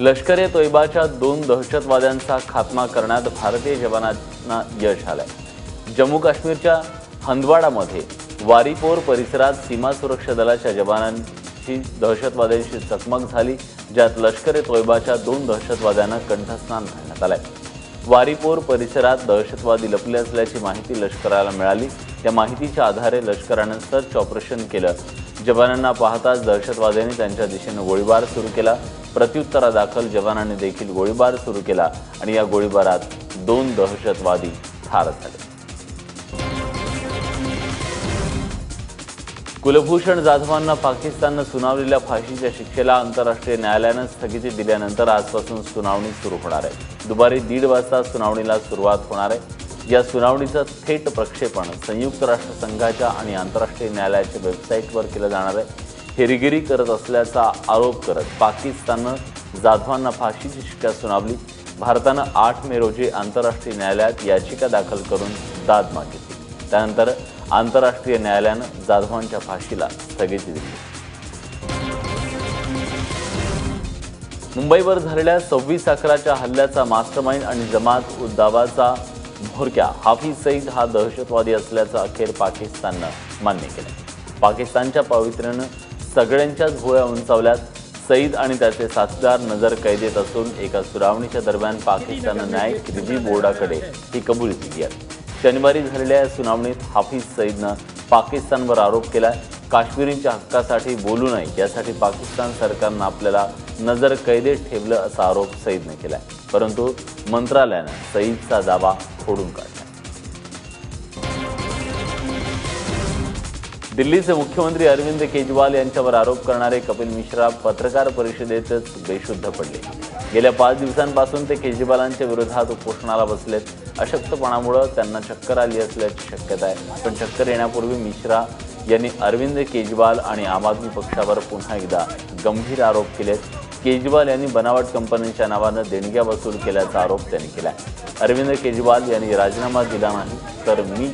लष्कर ए तोयबाच्या दोन दहशतवाद्यांचा खात्मा करण्यात भारतीय जवानांना यश आलंय. जम्मू काश्मीरच्या हंदवाडामध्ये वारीपोर परिसरात सीमा सुरक्षा दलाच्या जवानांची दहशतवाद्यांशी चकमक झाली ज्यात लष्कर ए तोयबाच्या दोन दहशतवाद्यांना कंठस्नान घालण्यात आलंय. वारीपोर परिसरात दहशतवादी लपले असल्याची माहिती लष्कराला मिळाली. त्या माहितीच्या आधारे लष्करानं सर्च ऑपरेशन केलं. जवानांना पाहताच दहशतवाद्यांनी त्यांच्या दिशेनं गोळीबार सुरू केला. प्रत्युत्तरादाखल जवानांनी देखील गोळीबार सुरू केला आणि या गोळीबारात दोन दहशतवादी ठार झाले. कुलभूषण जाधवांना पाकिस्ताननं सुनावलेल्या फाशीच्या शिक्षेला आंतरराष्ट्रीय न्यायालयानं स्थगिती दिल्यानंतर आजपासून सुनावणी सुरू होणार आहे. दुपारी दीड वाजता सुनावणीला सुरुवात होणार आहे. या सुनावणीचं थेट प्रक्षेपण संयुक्त राष्ट्र संघाच्या आणि आंतरराष्ट्रीय न्यायालयाच्या वेबसाईटवर केलं जाणार आहे. हेरगिरी करत असल्याचा आरोप करत पाकिस्ताननं जाधवांना फाशीची शिक्षा सुनावली. भारतानं आठ मे रोजी आंतरराष्ट्रीय न्यायालयात याचिका दाखल करून दाद मागितली. त्यानंतर आंतरराष्ट्रीय न्यायालयानं जाधवांच्या फाशीला स्थगिती दिली. मुंबईवर झालेल्या सव्वीस अकराच्या हल्ल्याचा मास्टरमाइंड आणि जमात उद्दावाचा म्होरक्या हाफिज सईद हा दहशतवादी असल्याचं अखेर पाकिस्ताननं मान्य केलं. पाकिस्तानच्या पावित्र्यानं सगळ्यांच्याच भुवया उंचावल्यात. सईद आणि त्याचे साथीदार नजर कैदेत असून एका सुनावणीच्या दरम्यान पाकिस्ताननं न्यायिक रिव्ह्यू बोर्डाकडे ही कबुली दिली आहे. शनिवारी झालेल्या या सुनावणीत हाफिज सईदनं पाकिस्तानवर आरोप केलाय. काश्मीरींच्या हक्कासाठी बोलू नये यासाठी पाकिस्तान सरकारनं आपल्याला नजर कैदेत ठेवलं असा आरोप सईदनं केलाय. परंतु मंत्रालयानं सईदचा दावा खोडून काढला. दिल्लीचे मुख्यमंत्री अरविंद केजरीवाल यांच्यावर आरोप करणारे कपिल मिश्रा पत्रकार परिषदेतच बेशुद्ध पडले. गेल्या पाच दिवसांपासून ते केजरीवालांच्या विरोधात उपोषणाला बसलेत. अशक्तपणामुळं त्यांना चक्कर आली असल्याची शक्यता आहे. पण चक्कर येण्यापूर्वी मिश्रा यांनी अरविंद केजरीवाल आणि आम आदमी पक्षावर पुन्हा एकदा गंभीर आरोप केलेत. केजरीवाल बनावट कंपन्यांच्या नावानं देणग्या वसूल केल्याचा आरोप अरविंद केजरीवाल राजीनामा दिला नाही, तर मी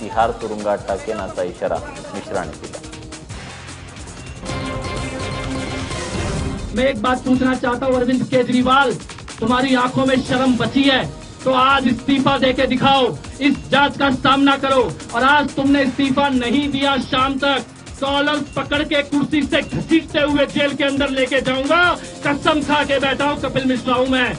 तिहार तुरुंगात टाकेन असा इशारा मिश्राने दिला. मैं एक बात पूछना चाहता हूँ, अरविंद केजरीवाल, तुम्हारी आँखों में शर्म बची है तो आज इस्तीफा दे के दिखाओ, इस जाँच का सामना करो, और आज तुमने इस्तीफा नहीं दिया शाम तक। कॉलर पकड़ के कुर्सी से घसीटते हुए जेल के अंदर लेके जाऊंगा। कसम खा के बैठा हूँ कपिल मिश्रा हूं मैं।